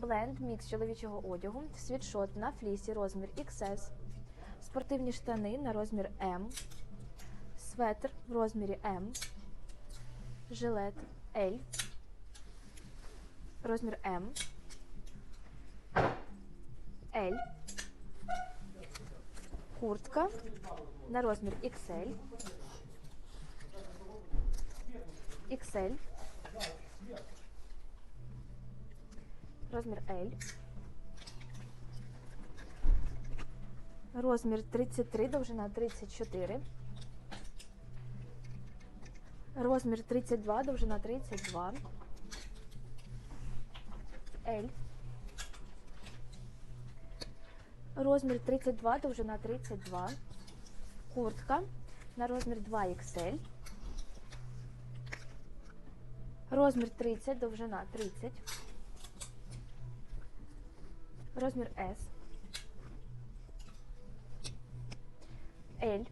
Бленд, мікс чоловічого одягу, світшот на флісі, розмір XS, спортивні штани на розмір М, светр в розмірі М, жилет L, розмір М, L, куртка на розмір XL, XL, розмір L, розмір 33, довжина 34, розмір 32, довжина 32, L, розмір 32, довжина 32, куртка на розмір 2XL, розмір 30, довжина 30, розмір S, L,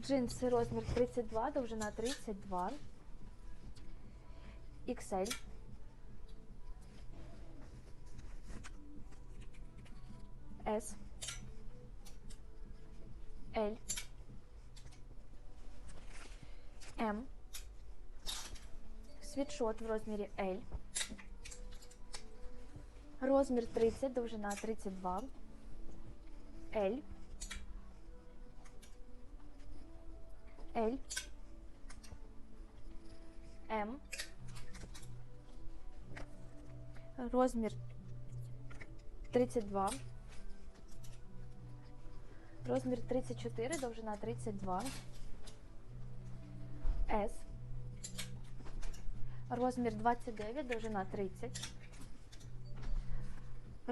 джинси розмір 32, довжина 32, XL, S, L, М, світшот в розмірі L, розмір 30, довжина 32, L, L, М, розмір 32, розмір 34, довжина 32, S, розмір 29, довжина 30,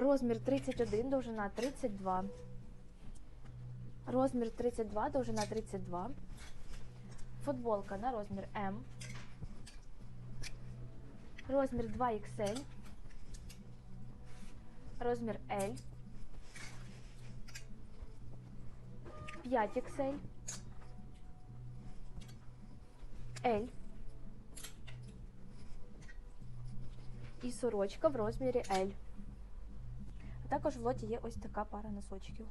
розмір 31, довжина 32, розмір 32, довжина 32, футболка на розмір М, розмір 2XL, розмір L, 5XL, L. І сорочка в розмірі L. Також в лоті є ось така пара носочків.